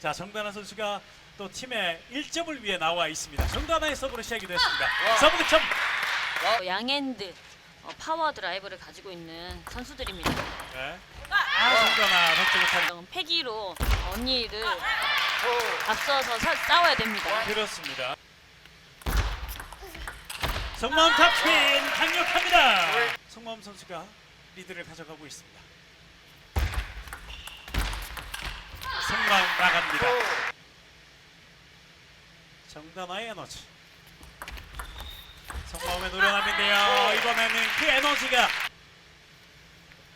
자 정다나 선수가 또 팀의 1점을 위해 나와 있습니다. 정다나의 서브로 시작이 됐습니다. 서브 득점. 어, 양핸드 어, 파워 드라이브를 가지고 있는 선수들입니다. 네. 아 정다나 득점 못하는. 어, 패기로 언니를 앞서서 사- 싸워야 됩니다. 그렇습니다. 성마음 탑스핀 강력합니다. 성마음 선수가 리드를 가져가고 있습니다. 성마음 나갑니다. 정단아의 에너지. 성마음의 노련함인데요. 이번에는 그 에너지가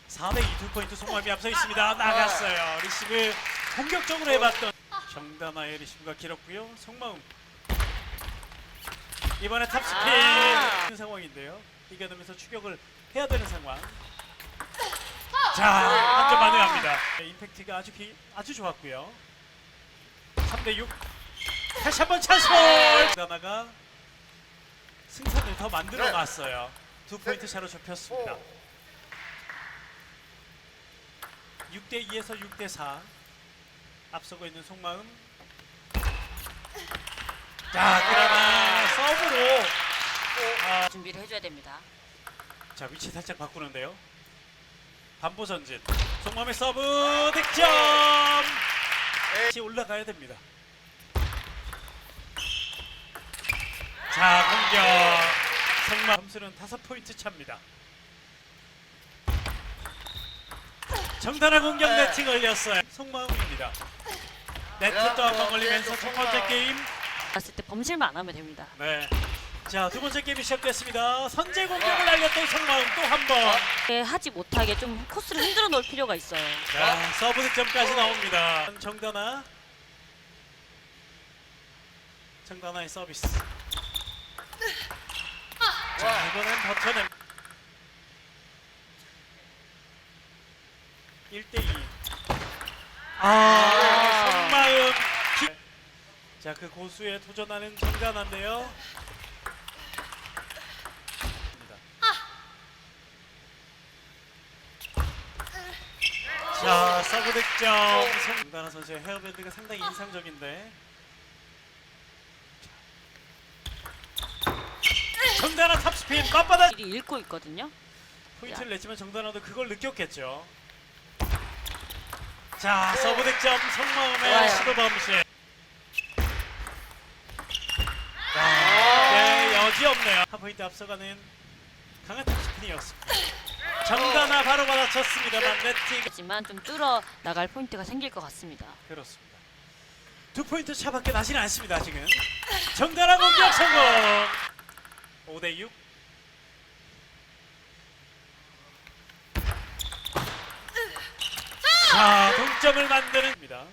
4대 2 두 포인트 성마음이 앞서 있습니다. 나갔어요. 리시브 공격적으로 해봤던 정단아의 리시브가 길었고요. 성마음 이번에 탑스핀 아. 큰 상황인데요. 이겨내면서 추격을 해야 되는 상황. 자, 한 점 만회합니다. 네, 임팩트가 아주 기, 아주 좋았고요. 3대 6. 다시 한번 찬스볼. 다나가 승산을 더 만들어 놨어요. 두 포인트 차로 좁혔습니다. 6대 2에서 6대 4. 앞서고 있는 속마음. 자, 그러나 서브로 아, 준비를 해줘야 됩니다. 자 위치 살짝 바꾸는데요. 반보 전진. 송맘의 서브 득점. 다시 올라가야 됩니다. 자 공격. 성마 점수는 다섯 포인트 차입니다. 정단아 공격 네트 걸렸어요. 송마음입니다. 네트 또한번 걸리면서 첫 번째 게임 봤을 때 범실만 안 하면 됩니다. 네. 자, 두 번째 게임이 시작됐습니다. 선제 공격을 날렸던 성마음 또 한 번. 네, 하지 못하게 좀 코스를 흔들어 놓을 필요가 있어요. 자, 서브 득점까지 나옵니다. 정다나. 정다나의 서비스. 자, 이번엔 버텨냄. 1대2. 아, 성마음. 기- 자, 그 고수에 도전하는 정다나인데요. 자, 서브 득점. 정다나 선수의 헤어밴드가 상당히 인상적인데. 정다나 탑스핀 빳빳한 길이 읽고 있거든요. 포인트를 냈지만 정다나도 그걸 느꼈겠죠. 자, 서브 득점 성마음의 좋아요. 시도 범실. 자, 네, 여지 없네요. 한 포인트 앞서가는 강한 탑스핀이었습니다. 정다나 바로 받아쳤습니다만 네트 하지만 좀 뚫어 나갈 포인트가 생길 것 같습니다. 그렇습니다. 두 포인트 차밖에 나지는 않습니다. 지금 정다나 공격 성공. 5대 6. 자 동점을 만드는입니다.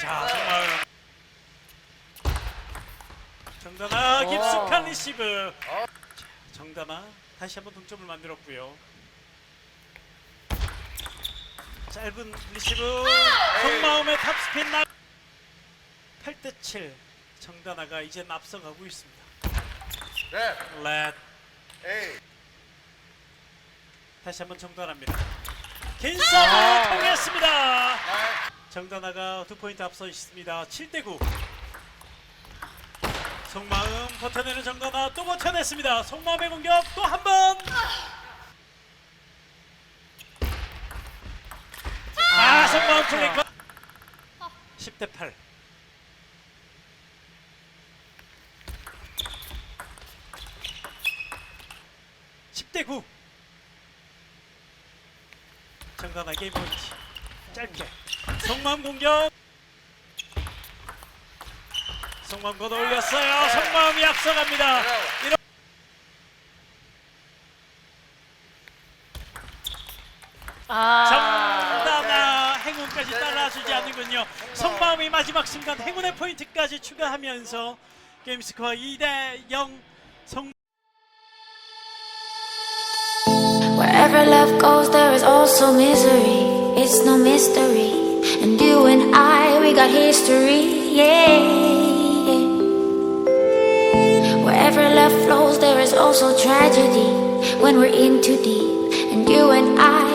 자 정말 정다나 깊숙한 리시브. 자, 정다나 다시 한번 동점을 만들었고요. 짧은 리시브 속마음의 탑스핀 나 8대 7 정다나가 이제 앞서가고 있습니다. 렛 다시 한번 정단합니다. 긴 서브 통했습니다. 정다나가 두 포인트 앞서 있습니다. 7대 9. 속마음 버텨내는 정다나 또 버텨냈습니다. 속마음의 공격 또 한 번. 아, 속마음 플레이커. 10대 8. 십대 9. 정다나 게임 포인트. 짧게. 속마음 공격. 속마음 걷어 올렸어요. 속마음이 앞서갑니다. 아, 정다나 행운까지 따라주지 않는군요. 속마음이 마지막 순간 행운의 포인트까지 추가하면서 게임 스코어 2대 0. 속 Wherever love goes, there is also misery. It's no mystery. And you and I, we got history. Yeah. Also tragedy. When we're in too deep. And you and I,